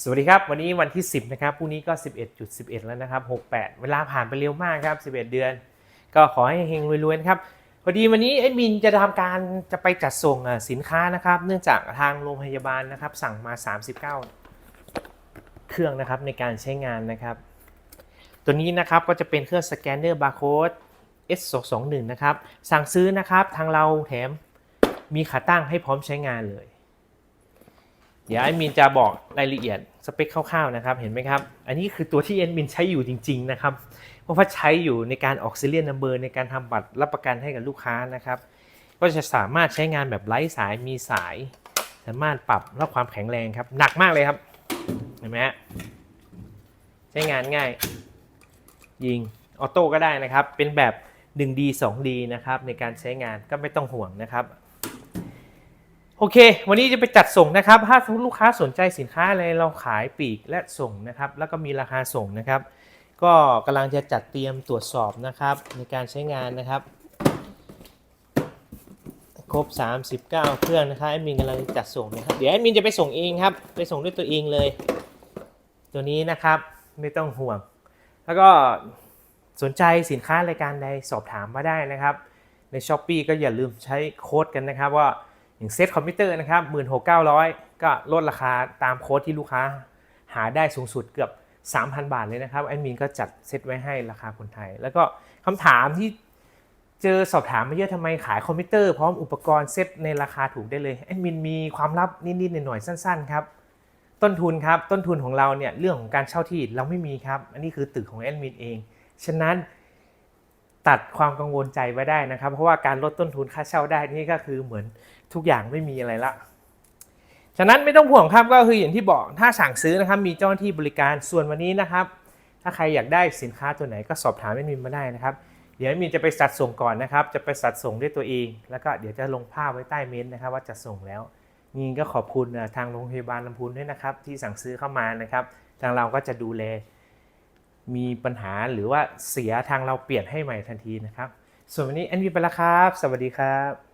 สวัสดีครับ วันนี้วันที่ 10 นะครับพรุ่งนี้ก็11.11 แล้วนะครับ 68 เวลาผ่านไปเร็วมากครับ 11 เดือน ก็ขอให้เฮงรวยๆนะครับพอดีวันนี้เอ็ดมินจะทำการจะไปจัดส่งสินค้านะครับ เนื่องจากทางโรงพยาบาลนะครับ สั่งมา 39 เครื่องนะครับในการใช้งานนะครับ ตัวนี้นะครับก็จะเป็นเครื่องสแกนเนอร์บาร์โค้ด S221 นะครับ สั่งซื้อนะครับทางเราแถมมีขาตั้งให้พร้อมใช้งานเลย เดี๋ยวแอดมินจะบอกรายละเอียดสเปคคร่าวๆนะครับเห็นไหมครับ อันนี้คือตัวที่แอดมินใช้อยู่จริง ๆ นะครับ เพราะว่าใช้อยู่ในการออกซิเลียนนัมเบอร์ในการทำบัตรรับประกันให้กับลูกค้านะครับ ก็จะสามารถใช้งานแบบไร้สายมีสาย สามารถปรับรับความแข็งแรงครับ หนักมากเลยครับเห็นไหมฮะใช้งานง่าย ยิงออโต้ก็ได้นะครับ เป็นแบบ 1D 2D นะครับในการใช้งานก็ไม่ต้องห่วงนะครับ โอเค วันนี้จะไปจัดส่งนะครับ ถ้าลูกค้าสนใจสินค้าอะไรเราขายปีกและส่งนะครับ แล้วก็มีราคาส่งนะครับ ก็กำลังจะจัดเตรียมตรวจสอบนะครับ ในการใช้งานนะครับ ครบ 39 เครื่องนะครับแอดมินกำลังจัดส่งนะครับ เดี๋ยวแอดมินจะไปส่งเองครับ ไปส่งด้วยตัวเองเลย ตัวนี้นะครับไม่ต้องห่วง แล้วก็สนใจสินค้ารายการใดสอบถามมาได้นะครับ ใน s h อ p e e ก็อย่าลืมใช้โค้ดกันนะครับว่า อย่างเซตคอมพิวเตอร์นะครับ16,900ก็ลดราคาตามโค้ดที่ลูกค้าหาได้สูงสุดเกือบ 3,000 บาทเลยนะครับแอดมินก็จัดเซตไว้ให้ราคาคนไทย แล้วก็คำถามที่เจอสอบถามมาเยอะทำไมขายคอมพิวเตอร์พร้อมอุปกรณ์เซตในราคาถูกได้เลยแอดมินมีความลับนิดๆหน่อยๆสั้น ๆ ครับต้นทุนครับต้นทุนของเราเนี่ยเรื่องของการเช่าที่เราไม่มีครับ อันนี้คือตึกของแอดมินเอง ฉะนั้น ตัดความกังวลใจไว้ได้นะครับ เพราะว่าการลดต้นทุนค่าเช่าได้นี่ก็คือเหมือนทุกอย่างไม่มีอะไรละฉะนั้นไม่ต้องห่วงครับก็คืออย่างที่บอกถ้าสั่งซื้อนะครับมีเจ้าหน้าที่บริการส่วนวันนี้นะครับ ถ้าใครอยากได้สินค้าตัวไหนก็สอบถามแอดมินมาได้นะครับ เดี๋ยวแอดมินจะไปจัดส่งก่อนนะครับ จะไปจัดส่งด้วยตัวเอง แล้วก็เดี๋ยวจะลงภาพไว้ใต้เม้นต์นะครับ ว่าจัดส่งแล้วนี่ก็ขอบคุณทางโรงพยาบาลลำพูนด้วยนะครับ ที่สั่งซื้อเข้ามานะครับ ทางเราก็จะดูแล มีปัญหาหรือว่าเสียทางเราเปลี่ยนให้ใหม่ทันทีนะครับ ส่วนวันนี้แอนวีไปแล้วครับ สวัสดีครับ